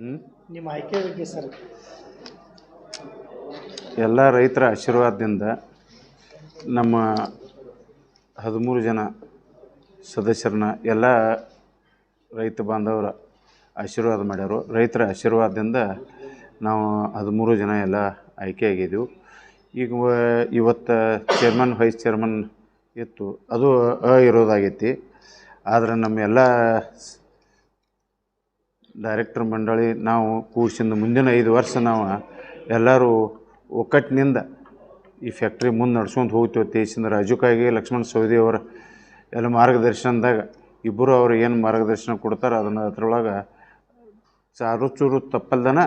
ಹ್ಞೂ ನಿಮ್ಮ ಆಯ್ಕೆ ಬಗ್ಗೆ ಸರ್. ಎಲ್ಲ ರೈತರ ಆಶೀರ್ವಾದದಿಂದ ನಮ್ಮ ಹದಿಮೂರು ಜನ ಸದಸ್ಯರನ್ನ ಎಲ್ಲ ರೈತ ಬಾಂಧವರ ಆಶೀರ್ವಾದ ಮಾಡ್ಯಾರು. ರೈತರ ಆಶೀರ್ವಾದದಿಂದ ನಾವು ಹದಿಮೂರು ಜನ ಎಲ್ಲ ಆಯ್ಕೆಯಾಗಿದ್ದೆವು ಈಗ ವ- ಇವತ್ತು ಚೇರ್ಮನ್ ವೈಸ್ ಚೇರ್ಮನ್ ಇತ್ತು. ಅದು ಅ ಇರೋದಾಗೈತಿ. ಆದರೆ ನಮ್ಮ ಎಲ್ಲ ಡೈರೆಕ್ಟರ್ ಮಂಡಳಿ, ನಾವು ಕೂಡ್ಸಿಂದ ಮುಂದಿನ ಐದು ವರ್ಷ ನಾವು ಎಲ್ಲರೂ ಒಕ್ಕಟ್ಟಿನಿಂದ ಈ ಫ್ಯಾಕ್ಟ್ರಿ ಮುಂದೆ ನಡ್ಸ್ಕೊಂಡು ಹೋಗ್ತೀವಿ ತೇಸಿಂದ ರಾಜುಕಾಗಿ ಲಕ್ಷ್ಮಣ ಸವದಿ ಅವರ ಎಲ್ಲ ಮಾರ್ಗದರ್ಶನದಾಗ ಇಬ್ಬರು ಅವ್ರು ಏನು ಮಾರ್ಗದರ್ಶನ ಕೊಡ್ತಾರೆ ಅದನ್ನು ಅದ್ರೊಳಗೆ ಚಾರು ಚೂರು ತಪ್ಪಲ್ದನ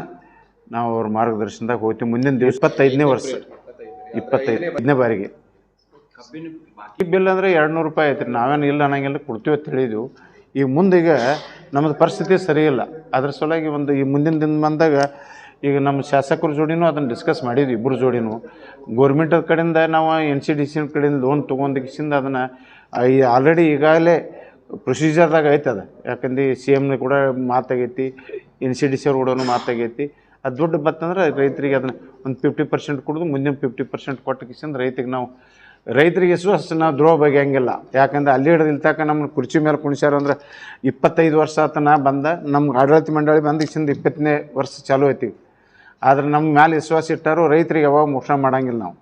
ನಾವು ಅವ್ರ ಮಾರ್ಗದರ್ಶನದಾಗ ಹೋಗ್ತೀವಿ. ಮುಂದಿನ ದಿವಸ ಇಪ್ಪತ್ತೈದನೇ ವರ್ಷ. ಇಪ್ಪತ್ತೈದನೇ ಬಾರಿಗೆ. ಬಾಕಿ ಬಿಲ್ ಅಂದರೆ ಎರಡು ನೂರು ರೂಪಾಯಿ ಐತ್ರಿ. ನಾವೇನು ಇಲ್ಲ ಅನ್ನೋಂಗಿಲ್ಲ, ಕೊಡ್ತೀವಿ ಅಂತ ಈಗ ಮುಂದೀಗ ನಮ್ಮದು ಪರಿಸ್ಥಿತಿ ಸರಿಯಿಲ್ಲ. ಅದ್ರ ಸಲುವಾಗಿ ಒಂದು ಈ ಮುಂದಿನ ದಿನ ಬಂದಾಗ ಈಗ ನಮ್ಮ ಶಾಸಕರ ಜೋಡಿನೂ ಅದನ್ನು ಡಿಸ್ಕಸ್ ಮಾಡಿದ್ವಿ ಇಬ್ಬರು ಜೋಡಿನೂ. ಗೋರ್ಮೆಂಟ್ ಕಡೆಯಿಂದ ನಾವು ಎನ್ ಸಿ ಡಿ ಸಿ ಕಡೆಯಿಂದ ಲೋನ್ ತೊಗೊಂಡಿಗಿಸಿಂದ ಅದನ್ನು ಆಲ್ರೆಡಿ ಈಗಾಗಲೇ ಪ್ರೊಸೀಜರ್ದಾಗ ಐತೆ ಅದು. ಯಾಕಂದ್ರೆ ಸಿ ಎಮ್ನ ಕೂಡ ಮಾತಾಗೈತಿ ಎನ್ ಸಿ ಡಿ ಸಿ ಅವ್ರು ಕೂಡ ಮಾತಾಗೈತಿ. ಅದು ದುಡ್ಡು ಬತ್ತಂದ್ರೆ ರೈತರಿಗೆ ಅದನ್ನು ಒಂದು ಫಿಫ್ಟಿ ಪರ್ಸೆಂಟ್ ಕೊಡೋದು, ಮುಂದಿನ ಫಿಫ್ಟಿ ಪರ್ಸೆಂಟ್ ಕೊಟ್ಟಕ್ಕಿಂದ ರೈತಿಗೆ ನಾವು ರೈತರಿಗೆ ನಾವು ದ್ರೋಹ ಹಂಗಿಲ್ಲ. ಯಾಕಂದ್ರೆ ಅಲ್ಲಿ ಹಿಡಿದು ನಮ್ಮ ತನಕ ಕುರ್ಚಿ ಮೇಲೆ ಕುಣಿಸ್ಯಾರ ಅಂದ್ರೆ ಇಪ್ಪತ್ತೈದು ವರ್ಷ ಆತನ ಬಂದ ನಮ್ಗೆ ಆಡಳಿತ ಮಂಡಳಿ ಬಂದು ಚಿಂದ ಇಪ್ಪತ್ತನೇ ವರ್ಷ ಚಾಲೂ ಐತಿ. ಆದ್ರೆ ನಮ್ಮ ಮ್ಯಾಲೆ ವಿಶ್ವಾಸ ಇಟ್ಟಾರು ರೈತರಿಗೆ ಯಾವಾಗ ಮೋಸ ಮಾಡಂಗಿಲ್ಲ ನಾವು.